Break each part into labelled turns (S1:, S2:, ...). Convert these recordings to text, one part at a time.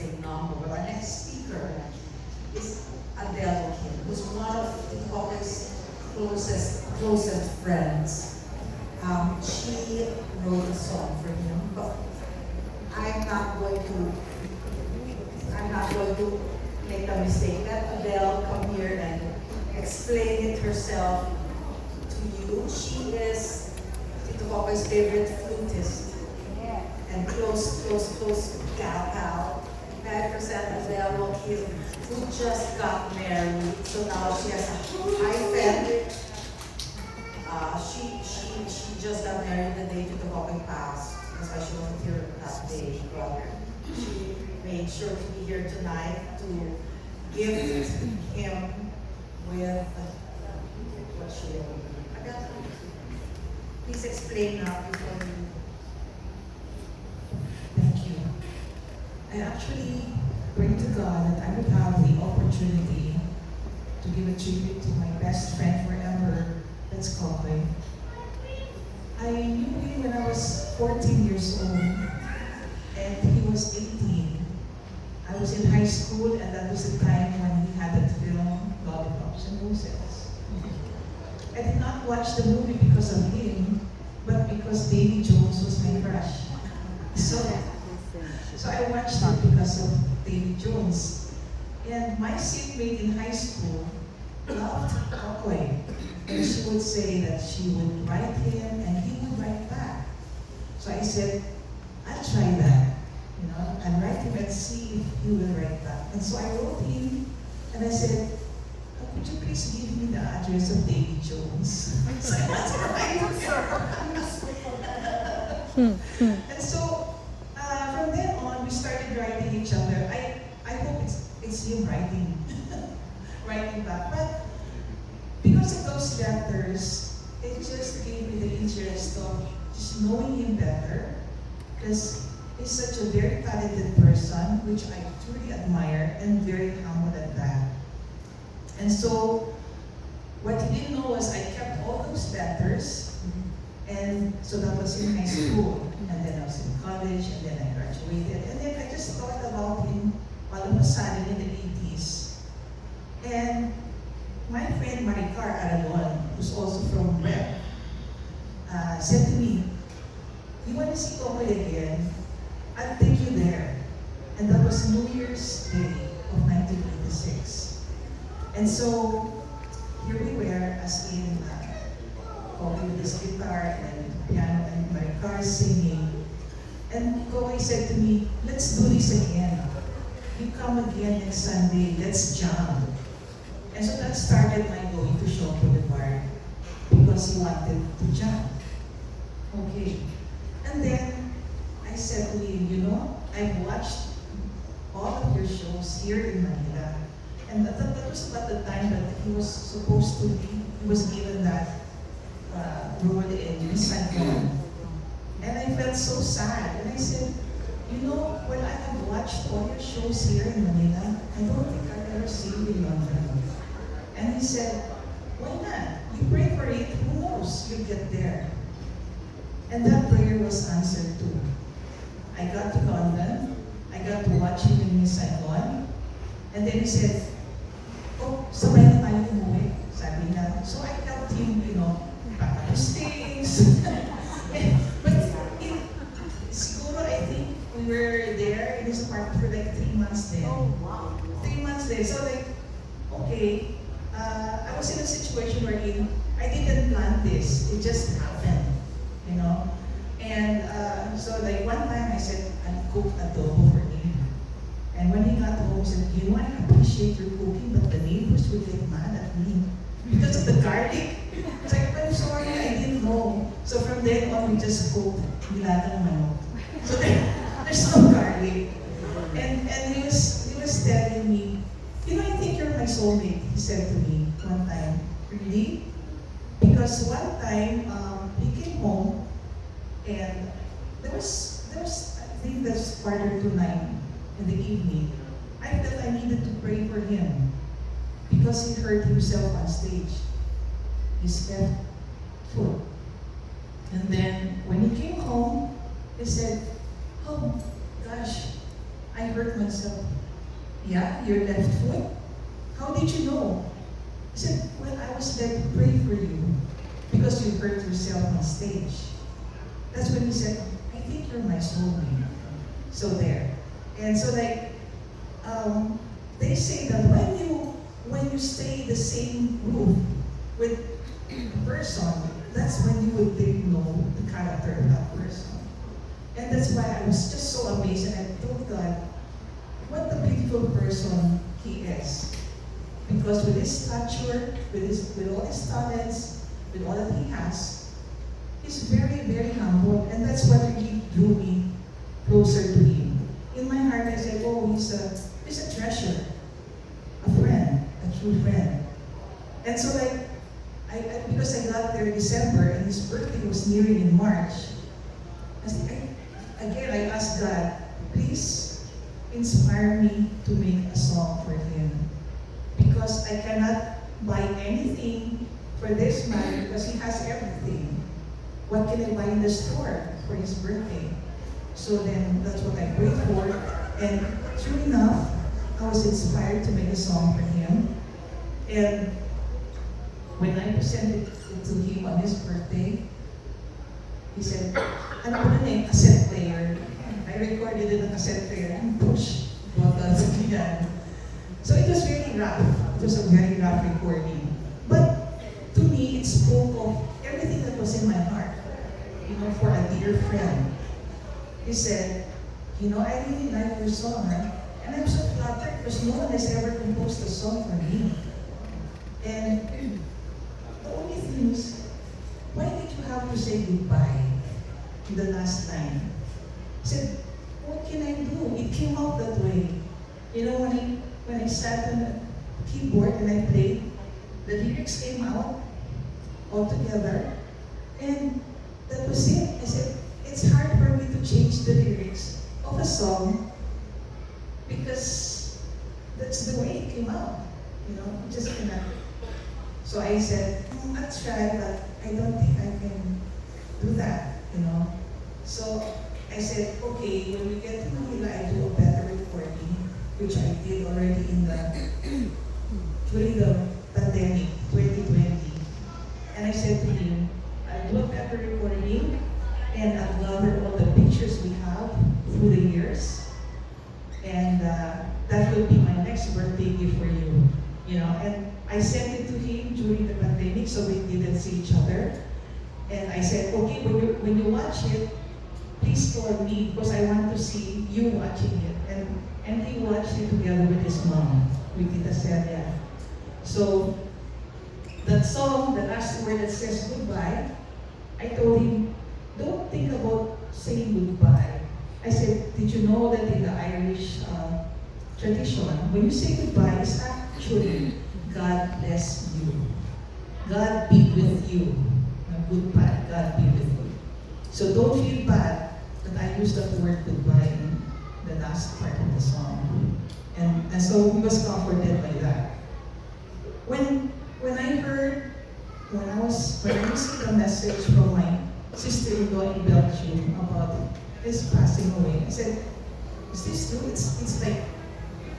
S1: say number, but our next speaker is Adele Kim, who's one of the Caucus closest, closest friends. Um, she wrote a song for him, but I'm not going to, I'm not going to make a mistake. Let Adele come here and explain it herself to you. She is Tito Caucus' favorite flutist and close, close, close gal pal. I present Joaquin, who just got married, so now she has a hyphen. Uh, she, she, she just got married the day Tito Caucus passed, that's why she wasn't here that day, but she made sure to be here tonight to gift him with what she please explain now before you
S2: Thank you. I actually pray to God that I would have the opportunity to give a tribute to my best friend forever, that's Kokoy. I knew him when I was 14 years old, and he was 18. I was in high school, and that was the time when he had that film, Lollipops and Roses. I did not watch the movie because of him, but because Davy Jones was my crush. So, so I watched it because of Davy Jones. And my seatmate in high school loved Kokoy. And she would say that she would write him and he would write back. So I said, I'll try that. You know, I'll write him and see if he will write back. And so I wrote him and I said, "Oh, could you please give me the address of Davy Jones? so I was writing And hmm, hmm so, uh, from then on, we started writing each other. I, I hope it's him writing, writing back. But because of those letters, it just gave me the interest of just knowing him better. Because he's such a very talented person, which I truly admire, and very humble at that. And so, what he didn't know was I kept all those letters and so that was in high school, and then I was in college, and then I graduated, and then I just thought about him all of a in the 80s. And my friend Maricar Aragon, who's also from Rep, uh, said to me, you want to see Kokoy again? I'll take you there. And that was New Year's Day of 1986. And so here we were as in uh, with this guitar and piano and my car singing. And Kobe said to me, let's do this again. You come again next Sunday, let's jam. And so that started my going to Shaw Boulevard because he wanted to jam. Okay. And then I said to him, you know, I've watched all of your shows here in Manila. And that, that was about the time that he was supposed to be, he was given that uh, role in Saigon. And I felt so sad. And I said, you know, when I have watched all your shows here in Manila, I don't think I've ever seen you London. And he said, why not? You pray for it, who knows? You'll get there. And that prayer was answered too. I got to London, I got to watch him in Saigon, and then he said, oh, sabay na tayo umuwi. Sabi niya, so I helped him, you know, pack up his things. but it, siguro, I think we were there in his apartment for like three months then.
S1: wow.
S2: Three months then. So like, okay, uh, I was in a situation wherein I didn't plan this. It just happened, you know. And uh, so like one time I said, I'll cook adobo for him. And when he got home, you know, I appreciate your cooking, but the neighbors will get mad at me because of the garlic. It's like, I'm sorry, I didn't know. So from then on, we just cooked nilagang manok. So there, there's no garlic. And and he was he was telling me, you know, I think you're my soulmate. He said to me one time, really? Because one time um, he came home and there was there was I think that's quarter to nine in the evening. I felt I needed to pray for him because he hurt himself on stage. His left foot. And then when he came home, he said, Oh gosh, I hurt myself. Yeah, your left foot? How did you know? I said, well, I was led to pray for you because you hurt yourself on stage. That's when he said, I think you're my soulmate. So there. And so like, um, they say that when you when you stay the same room with a person, that's when you would really know the character of that person. And that's why I was just so amazed and I told God, what a beautiful person he is. Because with his stature, with his with all his talents, with all that he has, he's very, very humble, and that's what really drew me closer to him. In my heart, I said, oh, he's a, he's a treasure, a friend, a true friend. And so like, I, I because I got there in December and his birthday was nearing in March, I again, I asked God, please inspire me to make a song for him. Because I cannot buy anything for this man because he has everything. What can I buy in the store for his birthday? So then that's what I prayed for. And true enough, I was inspired to make a song for him. And when I presented it to him on his birthday, he said, ano ba na yung cassette player? I recorded it on cassette player and push buttons yan. So it was very rough. It was a very rough recording. But to me, it spoke of everything that was in my heart. You know, for a dear friend. He said, you know, I really like your song. And I'm so flattered because no one has ever composed a song for me. And the only thing is, why did you have to say goodbye the last time? I said, what can I do? It came out that way. You know, when I, when I sat on the keyboard and I played, the lyrics came out all together. And that was it. I said, it's hard for me to change the lyrics of a song because that's the way it came out. You know, just cannot. So I said, "Hmm, I'll try, but I don't think I can do that, you know. So I said, okay, when we get to Manila, I do a better recording, which I did already in the, during the pandemic, 2020. And I said to him, I'll do a better recording, and I'll gather all the pictures we have through the years. And uh, that will be my next birthday gift for you, you know. And I sent it to him during the pandemic, so we didn't see each other. And I said, okay, when you, when you watch it, please call me because I want to see you watching it. And, and he watched it together with his mom, with Tita Celia. So that song, the last word that says goodbye, I told him, don't think about saying goodbye. I said, did you know that in the Irish uh, tradition, when you say goodbye, it's actually God bless you. God be with you. Goodbye, God be with you. So don't feel bad that I used that word goodbye in the last part of the song. And, and so he was comforted by that. When when I heard, when I was when I received a message from my sister-in-law in Belgium about his passing away, I said, "Is this true? It's it's like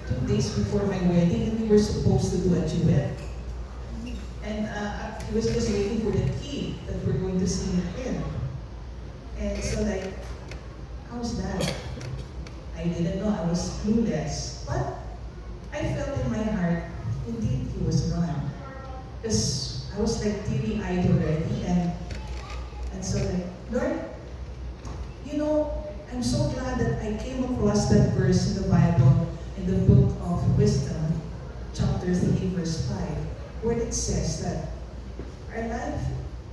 S2: two days before my wedding, and we were supposed to do a duet." And uh, he was just waiting for the key that we're going to it in. And so like, how's that? I didn't know, I was clueless. But I felt in my heart, indeed he was gone. Because I was like teary-eyed already and and so like, Lord, you know, I'm so glad that I came across that verse in the Bible, in the book where it says that our life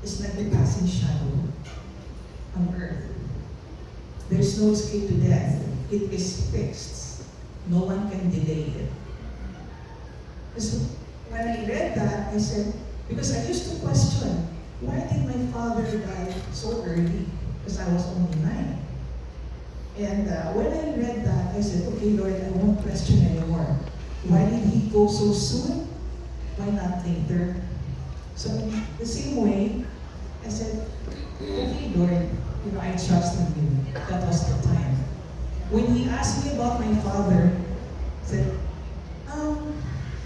S2: is like a passing shadow on earth. There's no escape to death. It is fixed. No one can delay it. So when I read that, I said, because I used to question, why did my father die so early? Because I was only nine. And uh, when I read that, I said, okay, Lord, I won't question anymore. Why did he go so soon? Why not later? So the same way, I said, okay, Lord, you know, I trust in you. That was the time. when he asked me about my father, I said, um,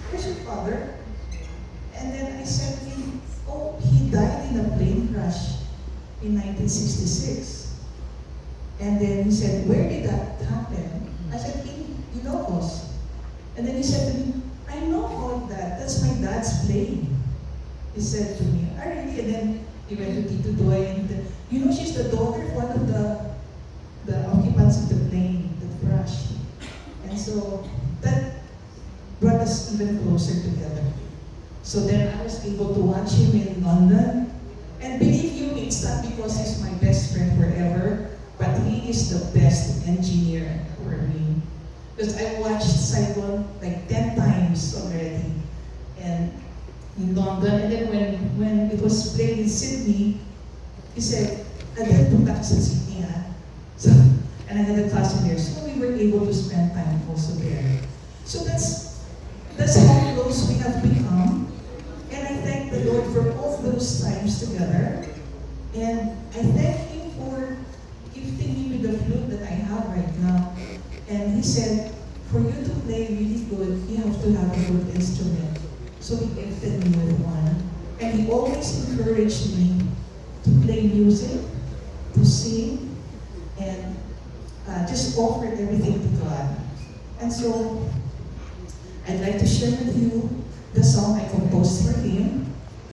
S2: where's your father? And then I said to him, oh, he died in a plane crash in 1966. And then he said, where did that happen? I said, in Ilocos. And then he said to me, I know all of that. That's my dad's plane. He said to me, ah, really? And then he went to Tito Doy and you know, she's the daughter of one of the, the occupants of the plane that crashed. And so that brought us even closer together. So then I was able to watch him in London. And believe you it's not because he's my best friend forever, but he is the best engineer for me. Because I watched Saigon like 10 times already. And in London, and then when, when it was played in Sydney, he said, Adele, punta ka sa Sydney ha? So, and I had a cousin there, so we were able to spend time also there. So that's, that's how close we have become. And I thank the Lord for all those times together. And I thank Him for gifting me with the flute that I have right now. And He said, for you to play really good, you have to have a good instrument. So He gifted me with one. And He always encouraged me to play music, to sing, and uh, just offered everything to God. And so I'd like to share with you the song I composed for him.